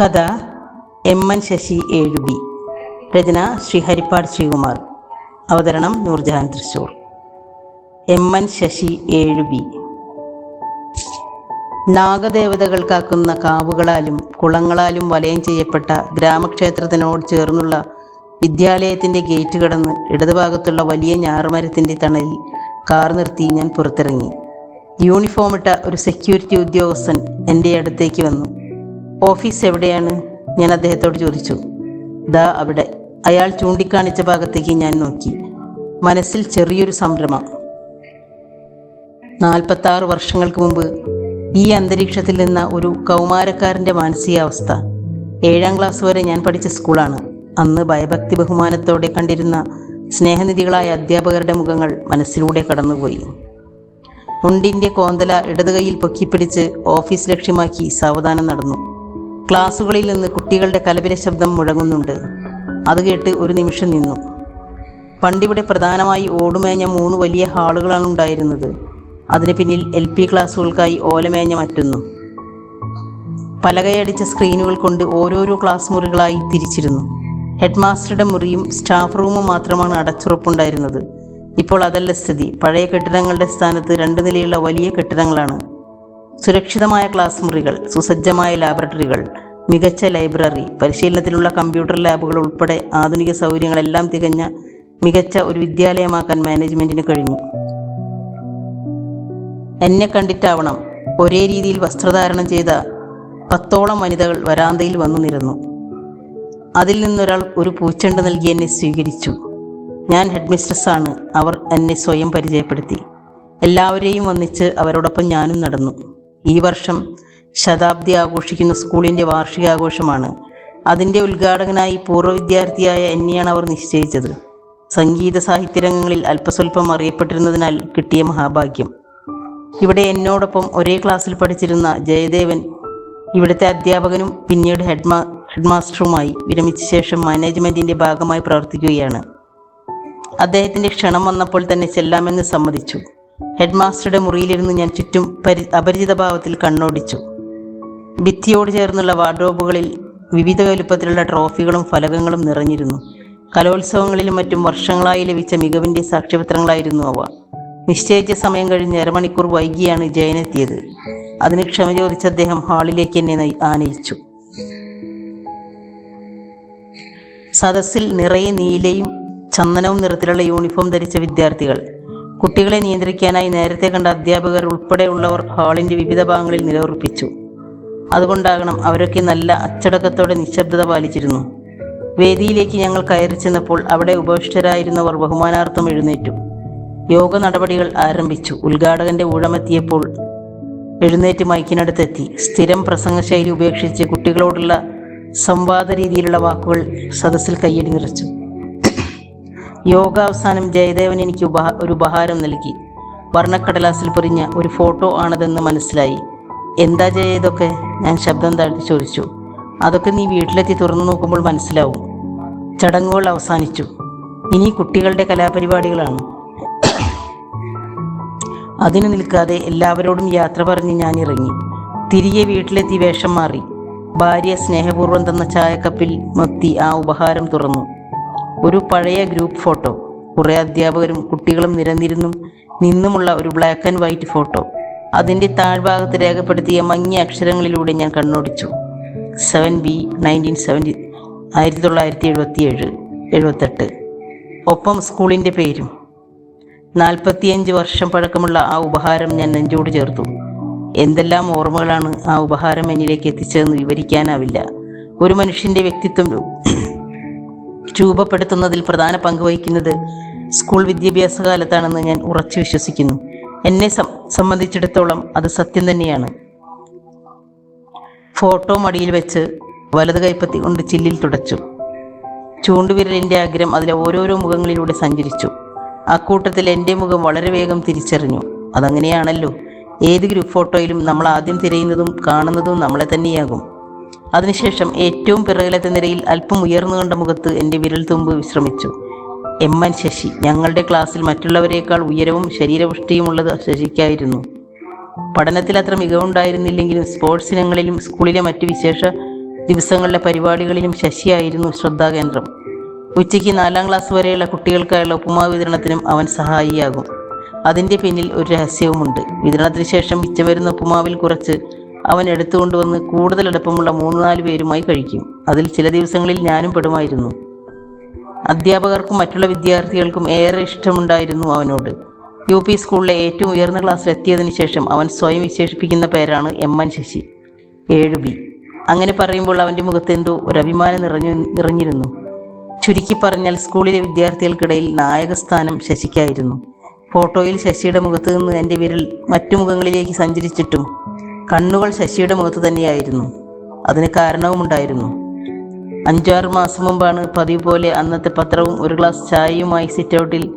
കഥ M N Sasi ഏഴു B. രചന ശ്രീ ഹരിപ്പാട് ശ്രീകുമാർ. അവതരണം നൂർജഹാൻ തൃശൂർ എം എൻ ശശി ഏഴു ബി. നാഗദേവതകൾ കാക്കുന്ന കാവുകളാലും കുളങ്ങളാലും വലയം ചെയ്യപ്പെട്ട ഗ്രാമക്ഷേത്രത്തിനോട് ചേർന്നുള്ള വിദ്യാലയത്തിന്റെ ഗേറ്റ് കടന്ന് ഇടതുഭാഗത്തുള്ള വലിയ ഞാറുമരത്തിന്റെ തണലിൽ കാർ നിർത്തി ഞാൻ പുറത്തിറങ്ങി. യൂണിഫോമിട്ട ഒരു സെക്യൂരിറ്റി ഉദ്യോഗസ്ഥൻ എന്റെ അടുത്തേക്ക് വന്നു. ഓഫീസ് എവിടെയാണ്? ഞാൻ അദ്ദേഹത്തോട് ചോദിച്ചു. ദാ അവിടെ. അയാൾ ചൂണ്ടിക്കാണിച്ച ഭാഗത്തേക്ക് ഞാൻ നോക്കി. മനസ്സിൽ ചെറിയൊരു സംരംഭം നാൽപ്പത്താറ് വർഷങ്ങൾക്ക് മുമ്പ് ഈ അന്തരീക്ഷത്തിൽ നിന്ന ഒരു കൗമാരക്കാരന്റെ മാനസികാവസ്ഥ ഏഴാം ക്ലാസ് വരെ ഞാൻ പഠിച്ച സ്കൂളാണ്. അന്ന് ഭയഭക്തി ബഹുമാനത്തോടെ കണ്ടിരുന്ന സ്നേഹനിധികളായ അധ്യാപകരുടെ മുഖങ്ങൾ മനസ്സിലൂടെ കടന്നുപോയി. മുണ്ടിന്റെ കോന്തല ഇടതുകൈയിൽ പൊക്കിപ്പിടിച്ച് ഓഫീസ് ലക്ഷ്യമാക്കി സാവധാനം നടന്നു. ക്ലാസുകളിൽ നിന്ന് കുട്ടികളുടെ കലപില ശബ്ദം മുഴങ്ങുന്നുണ്ട്. അത് കേട്ട് ഒരു നിമിഷം നിന്നു. പണ്ടിവിടെ പ്രധാനമായി ഓടുമേഞ്ഞ മൂന്ന് വലിയ ഹാളുകളാണ് ഉണ്ടായിരുന്നത്. അതിന് പിന്നിൽ എൽ പി ക്ലാസ്സുകൾക്കായി ഓലമേഞ്ഞ മറ്റൊന്നും. പലകയടിച്ച സ്ക്രീനുകൾ കൊണ്ട് ഓരോരോ ക്ലാസ് മുറികളായി തിരിച്ചിരുന്നു. ഹെഡ്മാസ്റ്ററുടെ മുറിയും സ്റ്റാഫ് റൂമും മാത്രമാണ് അടച്ചുറപ്പുണ്ടായിരുന്നത്. ഇപ്പോൾ അതല്ല സ്ഥിതി. പഴയ കെട്ടിടങ്ങളുടെ സ്ഥാനത്ത് രണ്ട് നിലയുള്ള വലിയ കെട്ടിടങ്ങളാണ്. സുരക്ഷിതമായ ക്ലാസ് മുറികൾ സുസജ്ജമായ ലാബറട്ടറികൾ മികച്ച ലൈബ്രറി പരിശീലനത്തിലുള്ള കമ്പ്യൂട്ടർ ലാബുകൾ ഉൾപ്പെടെ ആധുനിക സൗകര്യങ്ങളെല്ലാം തികഞ്ഞ മികച്ച ഒരു വിദ്യാലയമാക്കാൻ മാനേജ്മെന്റിന് കഴിഞ്ഞു. എന്നെ കണ്ടിട്ടാവണം ഒരേ രീതിയിൽ വസ്ത്രധാരണം ചെയ്ത പത്തോളം വനിതകൾ വരാന്തയിൽ വന്നു നിരന്നു അതിൽ നിന്നൊരാൾ ഒരു പൂച്ചെണ്ട് നൽകി എന്നെ സ്വീകരിച്ചു. ഞാൻ ഹെഡ്മിസ്ട്രസ്സാണ്. അവർ എന്നെ സ്വയം പരിചയപ്പെടുത്തി. എല്ലാവരെയും വന്നിച്ച് അവരോടൊപ്പം ഞാനും നടന്നു. ഈ വർഷം ശതാബ്ദി ആഘോഷിക്കുന്ന സ്കൂളിന്റെ വാർഷികാഘോഷമാണ്. അതിന്റെ ഉദ്ഘാടകനായി പൂർവ വിദ്യാർത്ഥിയായ എന്നെയാണ് അവർ നിശ്ചയിച്ചത്. സംഗീത സാഹിത്യ രംഗങ്ങളിൽ അല്പസ്വല്പം അറിയപ്പെട്ടിരുന്നതിനാൽ കിട്ടിയ മഹാഭാഗ്യം. ഇവിടെ എന്നോടൊപ്പം ഒരേ ക്ലാസ്സിൽ പഠിച്ചിരുന്ന ജയദേവൻ ഇവിടുത്തെ അധ്യാപകനും പിന്നീട് ഹെഡ്മാ ഹെഡ്മാസ്റ്ററുമായി വിരമിച്ച ശേഷം മാനേജ്മെന്റിന്റെ ഭാഗമായി പ്രവർത്തിക്കുകയാണ്. അദ്ദേഹത്തിന്റെ ക്ഷണം വന്നപ്പോൾ തന്നെ ചെല്ലാമെന്ന് സമ്മതിച്ചു. ഹെഡ്മാസ്റ്ററുടെ മുറിയിലിരുന്ന് ഞാൻ ചുറ്റും പരി അപരിചിത ഭാവത്തിൽ കണ്ണോടിച്ചു. ഭിത്തിയോട് ചേർന്നുള്ള വാർഡ്രോബുകളിൽ വിവിധ വലുപ്പത്തിലുള്ള ട്രോഫികളും ഫലകങ്ങളും നിറഞ്ഞിരുന്നു. കലോത്സവങ്ങളിലും മറ്റും വർഷങ്ങളായി ലഭിച്ച മികവിന്റെ സാക്ഷ്യപത്രങ്ങളായിരുന്നു അവ. നിശ്ചയിച്ച സമയം കഴിഞ്ഞ് അരമണിക്കൂർ വൈകിയാണ് ജയനെത്തിയത്. അതിന് ക്ഷമ ചോദിച്ച അദ്ദേഹം ഹാളിലേക്ക് എന്നെ ആനയിച്ചു. സദസ്സിൽ നിറയെ നീലയും ചന്ദനവും നിറത്തിലുള്ള യൂണിഫോം ധരിച്ച വിദ്യാർത്ഥികൾ. കുട്ടികളെ നിയന്ത്രിക്കാനായി നേരത്തെ കണ്ട അധ്യാപകർ ഉൾപ്പെടെയുള്ളവർ ഹാളിന്റെ വിവിധ ഭാഗങ്ങളിൽ നിലയുറപ്പിച്ചു. അതുകൊണ്ടാകണം അവരൊക്കെ നല്ല അച്ചടക്കത്തോടെ നിശബ്ദത പാലിച്ചിരുന്നു. വേദിയിലേക്ക് ഞങ്ങൾ കയറി ചെന്നപ്പോൾ അവിടെ ഉപവിഷ്ടരായിരുന്നവർ ബഹുമാനാർത്ഥം എഴുന്നേറ്റു. യോഗ നടപടികൾ ആരംഭിച്ചു. ഉദ്ഘാടകന്റെ ഊഴമെത്തിയപ്പോൾ എഴുന്നേറ്റ് മൈക്കിനടുത്തെത്തി. സ്ഥിരം പ്രസംഗശൈലി ഉപേക്ഷിച്ച് കുട്ടികളോടുള്ള സംവാദ രീതിയിലുള്ള വാക്കുകൾ സദസ്സിൽ കയ്യടി നിറച്ചു. യോഗ അവസാനം ജയദേവൻ എനിക്ക് ഉപഹാ ഒരു ഉപഹാരം നൽകി. വർണക്കടലാസിൽ പൊരിഞ്ഞ ഒരു ഫോട്ടോ ആണതെന്ന് മനസ്സിലായി. എന്താ ജയ ഞാൻ ശബ്ദം താഴ്ത്തി ചോദിച്ചു. അതൊക്കെ നീ വീട്ടിലെത്തി തുറന്നു നോക്കുമ്പോൾ മനസ്സിലാവും. ചടങ്ങുകൾ അവസാനിച്ചു. ഇനി കുട്ടികളുടെ കലാപരിപാടികളാണ്. അതിനു നിൽക്കാതെ എല്ലാവരോടും യാത്ര പറഞ്ഞ് ഞാൻ ഇറങ്ങി. തിരികെ വീട്ടിലെത്തി വേഷം മാറി. ഭാര്യ സ്നേഹപൂർവം തന്ന ചായക്കപ്പിൽ മത്തി ആ ഉപഹാരം തുറന്നു. ഒരു പഴയ ഗ്രൂപ്പ് ഫോട്ടോ കുറേ അധ്യാപകരും കുട്ടികളും നിരന്നിരുന്നും നിന്നുമുള്ള ഒരു ബ്ലാക്ക് ആൻഡ് വൈറ്റ് ഫോട്ടോ അതിന്റെ താഴ്ഭാഗത്ത് രേഖപ്പെടുത്തിയ മങ്ങിയ അക്ഷരങ്ങളിലൂടെ ഞാൻ കണ്ണോടിച്ചു. സെവൻ ബി നയന്റീൻ സെവന്റി ആയിരത്തി തൊള്ളായിരത്തി എഴുപത്തി ഏഴ് എഴുപത്തെട്ട്. ഒപ്പം സ്കൂളിന്റെ പേരും. നാൽപ്പത്തിയഞ്ച് വർഷം പഴക്കമുള്ള ആ ഉപഹാരം ഞാൻ നെഞ്ചോട് ചേർത്തു. എന്തെല്ലാം ഓർമ്മകളാണ് ആ ഉപഹാരം എന്നിലേക്ക് എത്തിച്ചതെന്ന് വിവരിക്കാനാവില്ല. ഒരു മനുഷ്യന്റെ വ്യക്തിത്വം രൂപപ്പെടുത്തുന്നതിൽ പ്രധാന പങ്ക് വഹിക്കുന്നത് സ്കൂൾ വിദ്യാഭ്യാസ കാലത്താണെന്ന് ഞാൻ ഉറച്ചു വിശ്വസിക്കുന്നു. എന്നെ സംബന്ധിച്ചിടത്തോളം അത് സത്യം തന്നെയാണ്. ഫോട്ടോ മടിയിൽ വെച്ച് വലത് കൈപ്പത്തി കൊണ്ട് ചില്ലിൽ തുടച്ചു. ചൂണ്ടുവിരലിന്റെ അഗ്രം അതിലെ ഓരോരോ മുഖങ്ങളിലൂടെ സഞ്ചരിച്ചു. അക്കൂട്ടത്തിൽ എന്റെ മുഖം വളരെ വേഗം തിരിച്ചറിഞ്ഞു. അതങ്ങനെയാണല്ലോ. ഏത് ഗ്രൂപ്പ് ഫോട്ടോയിലും നമ്മൾ ആദ്യം തിരയുന്നതും കാണുന്നതും നമ്മളെ തന്നെയാകും. അതിനുശേഷം ഏറ്റവും പിറകിലത്തെ നിരയിൽ അല്പം ഉയർന്നു കണ്ട മുഖത്ത് എന്റെ വിരൽ തുമ്പ് വിശ്രമിച്ചു. എം എൻ ശശി ഞങ്ങളുടെ ക്ലാസ്സിൽ മറ്റുള്ളവരെക്കാൾ ഉയരവും ശരീരപുഷ്ടിയുമുള്ളത് ശശിക്കായിരുന്നു. പഠനത്തിൽ അത്ര മികവുണ്ടായിരുന്നില്ലെങ്കിലും സ്പോർട്സ് ഇനങ്ങളിലും സ്കൂളിലെ മറ്റ് വിശേഷ ദിവസങ്ങളിലെ പരിപാടികളിലും ശശിയായിരുന്നു ശ്രദ്ധാകേന്ദ്രം. ഉച്ചയ്ക്ക് നാലാം ക്ലാസ് വരെയുള്ള കുട്ടികൾക്കായുള്ള ഉപ്പുമാവ് വിതരണത്തിനും അവൻ സഹായിയാകും. അതിന്റെ പിന്നിൽ ഒരു രഹസ്യവുമുണ്ട്. വിതരണത്തിന് ശേഷം മിച്ചം വരുന്ന ഉപ്പുമാവിൽ കുറച്ച് അവൻ എടുത്തുകൊണ്ടുവന്ന് കൂടുതൽ എളുപ്പമുള്ള മൂന്ന് നാല് പേരുമായി കഴിക്കും. അതിൽ ചില ദിവസങ്ങളിൽ ഞാനും പെടുമായിരുന്നു. അധ്യാപകർക്കും മറ്റുള്ള വിദ്യാർത്ഥികൾക്കും ഏറെ ഇഷ്ടമുണ്ടായിരുന്നു അവനോട്. യു പി സ്കൂളിലെ ഏറ്റവും ഉയർന്ന ക്ലാസ്സിൽ എത്തിയതിനു ശേഷം അവൻ സ്വയം വിശേഷിപ്പിക്കുന്ന പേരാണ് എം എൻ ശശി ഏഴ് ബി. അങ്ങനെ പറയുമ്പോൾ അവന്റെ മുഖത്ത് എന്തോ ഒരു അഭിമാനം നിറഞ്ഞു നിറഞ്ഞിരുന്നു. ചുരുക്കി പറഞ്ഞാൽ സ്കൂളിലെ വിദ്യാർത്ഥികൾക്കിടയിൽ നായകസ്ഥാനം ശശിക്കായിരുന്നു. ഫോട്ടോയിൽ ശശിയുടെ മുഖത്ത് നിന്ന് എന്റെ വിരൽ മറ്റു മുഖങ്ങളിലേക്ക് സഞ്ചരിച്ചിട്ടും കണ്ണുകൾ ശശിയുടെ മുഖത്ത് തന്നെയായിരുന്നു. അതിന് കാരണവുമുണ്ടായിരുന്നു. അഞ്ചാറ് മാസം മുമ്പാണ് പതിവ് പോലെ അന്നത്തെ പത്രവും ഒരു ഗ്ലാസ് ചായയുമായി സിറ്റൗട്ടിൽ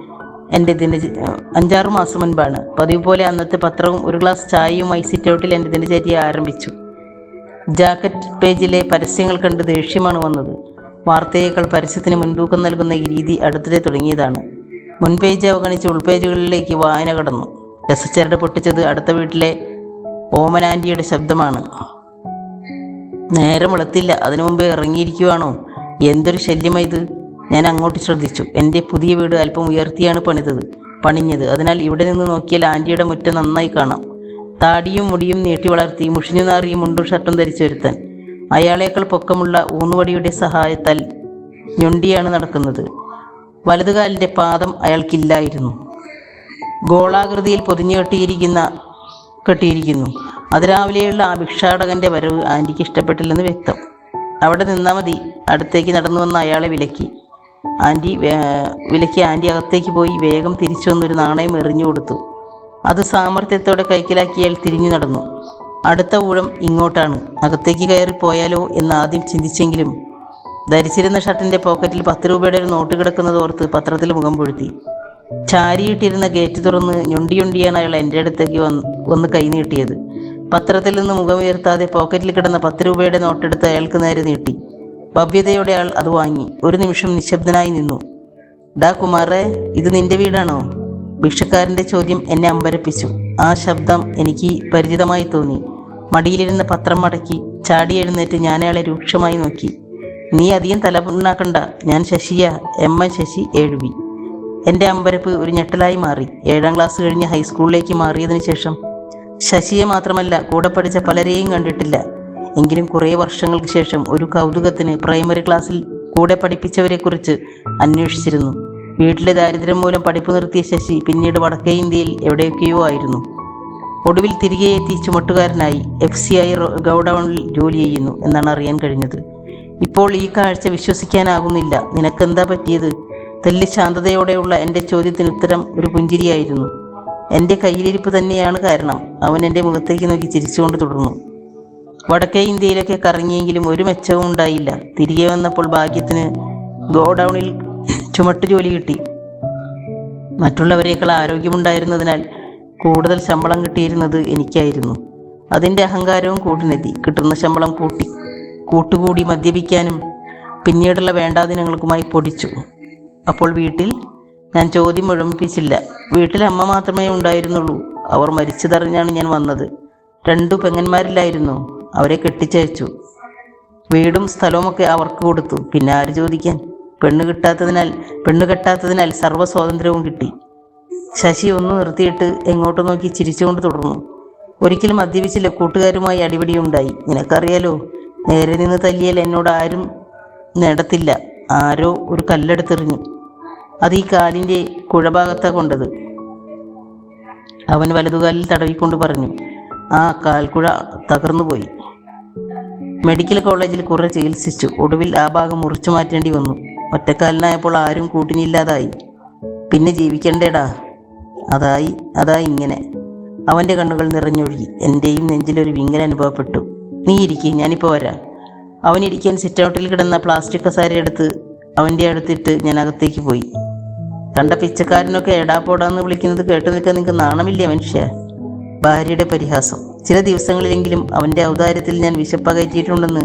എന്റെ ദിന അഞ്ചാറ് മാസം മുൻപാണ് പതിവ് പോലെ അന്നത്തെ പത്രവും ഒരു ഗ്ലാസ് ചായയുമായി സിറ്റൗട്ടിൽ എന്റെ ദിനചര്യ ആരംഭിച്ചു. ജാക്കറ്റ് പേജിലെ പരസ്യങ്ങൾ കണ്ട് ദേഷ്യമാണ് വന്നത്. വാർത്തയേക്കാൾ പരസ്യത്തിന് മുൻതൂക്കം നൽകുന്ന ഈ രീതി അടുത്തിടെ തുടങ്ങിയതാണ്. മുൻപേജ് അവഗണിച്ച് ഉൾപേജുകളിലേക്ക് വായന കടന്നു. രസച്ചരട് പൊട്ടിച്ചത് അടുത്ത വീട്ടിലെ ഓമനാന്റിയുടെ ശബ്ദമാണ്. നേരം വെളുത്തില്ല. അതിനു മുമ്പ് ഇറങ്ങിയിരിക്കുവാണോ? എന്തൊരു ശല്യമായത് ഞാൻ അങ്ങോട്ട് ശ്രദ്ധിച്ചു. എന്റെ പുതിയ വീട് അല്പം ഉയർത്തിയാണ് പണിതത് പണിഞ്ഞത്. അതിനാൽ ഇവിടെ നിന്ന് നോക്കിയാൽ ആന്റിയുടെ മുറ്റം നന്നായി കാണാം. താടിയും മുടിയും നീട്ടി വളർത്തി മുഷിഞ്ഞു നാറിയ മുണ്ടും ഷർട്ടും ധരിച്ചു വരുത്താൻ അയാളേക്കാൾ പൊക്കമുള്ള ഊന്നുവടിയുടെ സഹായത്താൽ ഞൊണ്ടിയാണ് നടക്കുന്നത്. വലതുകാലിന്റെ പാദം അയാൾക്കില്ലായിരുന്നു. ഗോളാകൃതിയിൽ പൊതിഞ്ഞു കെട്ടിയിരിക്കുന്ന. അതിരാവിലെയുള്ള ആ ഭിക്ഷാടകന്റെ വരവ് ആന്റിക്ക് ഇഷ്ടപ്പെട്ടില്ലെന്ന് വ്യക്തം. അവിടെ നിന്നാൽ മതി. അടുത്തേക്ക് നടന്നു വന്ന അയാളെ വിലക്കി. വേ- വിലക്കി ആന്റി അകത്തേക്ക് പോയി വേഗം തിരിച്ചു വന്നൊരു നാണയം എറിഞ്ഞു കൊടുത്തു. അത് സാമർത്ഥ്യത്തോടെ കൈക്കലാക്കിയാൽ തിരിഞ്ഞു നടന്നു. അടുത്ത ഊഴം ഇങ്ങോട്ടാണ്. അകത്തേക്ക് കയറി പോയാലോ എന്ന് ആദ്യം ചിന്തിച്ചെങ്കിലും ധരിച്ചിരുന്ന ഷർട്ടിന്റെ പോക്കറ്റിൽ പത്ത് രൂപയുടെ ഒരു നോട്ട് കിടക്കുന്നത് ഓർത്ത് പത്രത്തിൽ മുഖം പൊഴുത്തി. ചാരിയിട്ടിരുന്ന ഗേറ്റ് തുറന്ന് ഞൊണ്ടിയൊണ്ടിയാണ് അയാൾ എന്റെ അടുത്തേക്ക് വന്ന് വന്ന് കൈനീട്ടിയത് പത്രത്തിൽ നിന്ന് മുഖമുയർത്താതെ പോക്കറ്റിൽ കിടന്ന പത്ത് രൂപയുടെ നോട്ടെടുത്ത് അയാൾക്ക് നേരെ നീട്ടി. ഭവ്യതയോടെ അയാൾ അത് വാങ്ങി. ഒരു നിമിഷം നിശബ്ദനായി നിന്നു. ഡാ കുമാറേ ഇത് നിന്റെ വീടാണോ? ഭിക്ഷക്കാരന്റെ ചോദ്യം എന്നെ അമ്പരപ്പിച്ചു. ആ ശബ്ദം എനിക്ക് പരിചിതമായി തോന്നി. മടിയിലിരുന്ന പത്രം മടക്കി ചാടി എഴുന്നേറ്റ് ഞാൻ അയാളെ രൂക്ഷമായി നോക്കി. നീ അധികം തലമുണ്ടാക്കണ്ട. ഞാൻ ശശിയ. എം. എൻ. ശശി ഏഴുവി എന്റെ അമ്പരപ്പ് ഒരു ഞെട്ടലായി മാറി. ഏഴാം ക്ലാസ് കഴിഞ്ഞ് ഹൈസ്കൂളിലേക്ക് മാറിയതിനു ശേഷം ശശിയെ മാത്രമല്ല കൂടെ പഠിച്ച പലരെയും കണ്ടിട്ടില്ല. എങ്കിലും കുറേ വർഷങ്ങൾക്ക് ശേഷം ഒരു കൗതുകത്തിന് പ്രൈമറി ക്ലാസ്സിൽ കൂടെ പഠിപ്പിച്ചവരെക്കുറിച്ച് അന്വേഷിച്ചിരുന്നു. വീട്ടിലെ ദാരിദ്ര്യം മൂലം പഠിപ്പ് നിർത്തിയ ശശി പിന്നീട് വടക്കേ ഇന്ത്യയിൽ എവിടെയൊക്കെയോ ആയിരുന്നു. ഒടുവിൽ തിരികെ എത്തി ചുമട്ടുകാരനായി എഫ് സി ഐ ഗൗഡൌണിൽ ജോലി ചെയ്യുന്നു എന്നാണ് അറിയാൻ കഴിഞ്ഞത്. ഇപ്പോൾ ഈ കാഴ്ച വിശ്വസിക്കാനാകുന്നില്ല. നിനക്കെന്താ പറ്റിയത്? തെല്ലി ശാന്തതയോടെയുള്ള എന്റെ ചോദ്യത്തിന് ഉത്തരം ഒരു പുഞ്ചിരിയായിരുന്നു. എന്റെ കയ്യിലിരിപ്പ് തന്നെയാണ് കാരണം. അവൻ എന്റെ മുഖത്തേക്ക് നോക്കി ചിരിച്ചുകൊണ്ട് തുടർന്നു. വടക്കേ ഇന്ത്യയിലൊക്കെ കറങ്ങിയെങ്കിലും ഒരു മെച്ചവും ഉണ്ടായില്ല. തിരികെ വന്നപ്പോൾ ഭാഗ്യത്തിന് ഗോഡൌണിൽ ചുമട്ട് ജോലി കിട്ടി. മറ്റുള്ളവരേക്കാൾ ആരോഗ്യമുണ്ടായിരുന്നതിനാൽ കൂടുതൽ ശമ്പളം കിട്ടിയിരുന്നത് എനിക്കായിരുന്നു. അതിന്റെ അഹങ്കാരവും കൂട്ടിനെത്തി. കിട്ടുന്ന ശമ്പളം കൂട്ടി. കൂട്ടുകൂടി മദ്യപിക്കാനും പിന്നീടുള്ള വേണ്ടാദിനങ്ങൾക്കുമായി പൊടിച്ചു. അപ്പോൾ വീട്ടിൽ ഞാൻ ചോദ്യം മുഴമ്പിച്ചില്ല. വീട്ടിൽ അമ്മ മാത്രമേ ഉണ്ടായിരുന്നുള്ളൂ. അവർ മരിച്ചതറിഞ്ഞാണ് ഞാൻ വന്നത്. രണ്ടു പെങ്ങന്മാരില്ലായിരുന്നു. അവരെ കെട്ടിച്ചയച്ചു. വീടും സ്ഥലവുമൊക്കെ അവർക്ക് കൊടുത്തു. പിന്നെ ആര് ചോദിക്കാൻ? പെണ്ണ് കിട്ടാത്തതിനാൽ പെണ്ണ് കെട്ടാത്തതിനാൽ സർവ സ്വാതന്ത്ര്യവും കിട്ടി. ശശി ഒന്ന് നിർത്തിയിട്ട് എങ്ങോട്ട് നോക്കി ചിരിച്ചുകൊണ്ട് തുടർന്നു. ഒരിക്കലും മദ്യപിച്ചില്ല. കൂട്ടുകാരുമായി അടിപിടിയുണ്ടായി നിനക്കറിയാലോ നേരെ നിന്ന് തല്ലിയാൽ എന്നോട് ആരും നേടത്തില്ല. ആരോ ഒരു കല്ലെടുത്തെറിഞ്ഞു. അത് ഈ കാലിന്റെ കുഴഭാഗത്താ കൊണ്ടത്. അവൻ വലതുകാലിൽ തടവിക്കൊണ്ട് പറഞ്ഞു ആ കാൽക്കുഴ തകർന്നുപോയി മെഡിക്കൽ കോളേജിൽ കുറെ ചികിത്സിച്ചു. ഒടുവിൽ ആ ഭാഗം മുറിച്ചു മാറ്റേണ്ടി വന്നു. ഒറ്റക്കാലിനായപ്പോൾ ആരും കൂട്ടിനില്ലാതായി. പിന്നെ ജീവിക്കണ്ടേടാ. അതായി അതായി ഇങ്ങനെ. അവന്റെ കണ്ണുകൾ നിറഞ്ഞൊഴുകി. എന്റെയും നെഞ്ചിലൊരു വിങ്ങൽ അനുഭവപ്പെട്ടു. നീ ഇരിക്കേ ഞാനിപ്പോൾ വരാം. അവൻ ഇരിക്കാൻ സിറ്റൗട്ടിൽ കിടന്ന പ്ലാസ്റ്റിക് കസാര എടുത്ത് അവന്റെ അടുത്തിട്ട് ഞാൻ അകത്തേക്ക് പോയി. കണ്ട പിച്ചക്കാരനൊക്കെ എടാ പോടാന്ന് വിളിക്കുന്നത് കേട്ടു നിൽക്കാൻ നിങ്ങൾക്ക് നാണമില്ല മനുഷ്യ? ഭാര്യയുടെ പരിഹാസം. ചില ദിവസങ്ങളിലെങ്കിലും അവന്റെ ഔദാര്യത്തിൽ ഞാൻ വിശപ്പകറ്റിയിട്ടുണ്ടെന്ന്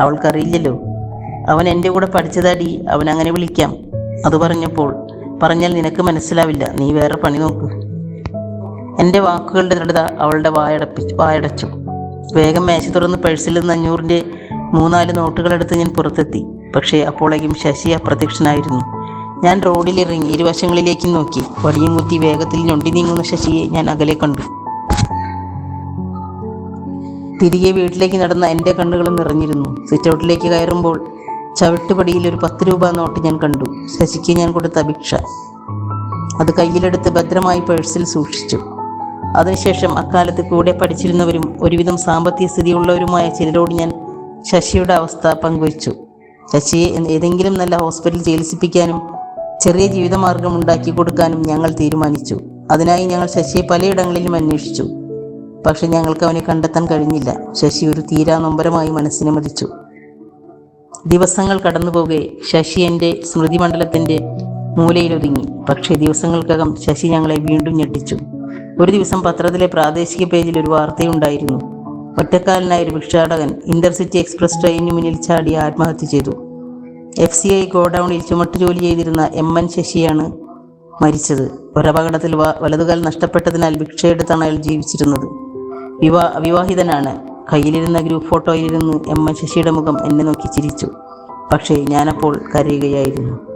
അവൾക്കറിയില്ലല്ലോ. അവൻ എന്റെ കൂടെ പഠിച്ചതാടി അവൻ അങ്ങനെ വിളിക്കാം. അത് പറഞ്ഞപ്പോൾ പറഞ്ഞാൽ നിനക്ക് മനസ്സിലാവില്ല. നീ വേറെ പണി നോക്ക്. എന്റെ വാക്കുകളുടെ ദൃഢത അവളുടെ വായടപ്പി വായടച്ചു. വേഗം മേശ തുറന്ന് പഴ്സിൽ നിന്ന് അഞ്ഞൂറിന്റെ മൂന്നാൽ നോട്ടുകളെടുത്ത് ഞാൻ പുറത്തെത്തി. പക്ഷേ അപ്പോളേക്കും ശശി അപ്രത്യക്ഷനായിരുന്നു. ഞാൻ റോഡിലിറങ്ങി ഇരുവശങ്ങളിലേക്കും നോക്കി. വടിയും കുത്തി വേഗത്തിൽ ഞൊണ്ടി നീങ്ങുന്ന ശശിയെ ഞാൻ അകലെ കണ്ടു. തിരികെ വീട്ടിലേക്ക് നടന്ന എന്റെ കണ്ണുകളും നിറഞ്ഞിരുന്നു. സിറ്റൗട്ടിലേക്ക് കയറുമ്പോൾ ചവിട്ടുപടിയിൽ ഒരു പത്ത് രൂപ നോട്ട് ഞാൻ കണ്ടു. ശശിക്ക് ഞാൻ കൊടുത്ത അപേക്ഷ അത് കയ്യിലെടുത്ത് ഭദ്രമായി പേഴ്സിൽ സൂക്ഷിച്ചു. അതിനുശേഷം അക്കാലത്ത് കൂടെ പഠിച്ചിരുന്നവരും ഒരുവിധം സാമ്പത്തിക സ്ഥിതിയുള്ളവരുമായ ചിലരോട് ഞാൻ ശശിയുടെ അവസ്ഥ പങ്കുവച്ചു. ശശിയെ ഏതെങ്കിലും നല്ല ഹോസ്പിറ്റലിൽ ചികിത്സിപ്പിക്കാനും ചെറിയ ജീവിതമാർഗം ഉണ്ടാക്കി കൊടുക്കാനും ഞങ്ങൾ തീരുമാനിച്ചു. അതിനായി ഞങ്ങൾ ശശിയെ പലയിടങ്ങളിലും അന്വേഷിച്ചു. പക്ഷെ ഞങ്ങൾക്ക് അവനെ കണ്ടെത്താൻ കഴിഞ്ഞില്ല. ശശി ഒരു തീരാ നൊമ്പരമായി മനസ്സിനെ മതിച്ചു. ദിവസങ്ങൾ കടന്നുപോകെ ശശി എന്റെ സ്മൃതിമണ്ഡലത്തിന്റെ മൂലയിലൊതുങ്ങി. പക്ഷേ ദിവസങ്ങൾക്കകം ശശി ഞങ്ങളെ വീണ്ടും ഞെട്ടിച്ചു. ഒരു ദിവസം പത്രത്തിലെ പ്രാദേശിക പേജിൽ ഒരു വാർത്തയുണ്ടായിരുന്നു. ഒറ്റക്കാലനായ ഒരു ഭിക്ഷാടകൻ ഇന്റർസിറ്റി എക്സ്പ്രസ് ട്രെയിനിന് മുന്നിൽ ചാടി ആത്മഹത്യ ചെയ്തു. എഫ് സി ഐ ഗോഡൌണിൽ ചുമട്ട് ജോലി ചെയ്തിരുന്ന എം എൻ ശശിയാണ് മരിച്ചത്. ഒരപകടത്തിൽ വലതുകാൽ നഷ്ടപ്പെട്ടതിനാൽ ഭിക്ഷയെടുത്താണ് അയാൾ ജീവിച്ചിരുന്നത്. വിവാ അവിവാഹിതനാണ്. കയ്യിലിരുന്ന ഗ്രൂപ്പ് ഫോട്ടോയിലിരുന്ന് എം എൻ ശശിയുടെ മുഖം എന്നെ നോക്കി ചിരിച്ചു. പക്ഷേ ഞാനപ്പോൾ കരയുകയായിരുന്നു.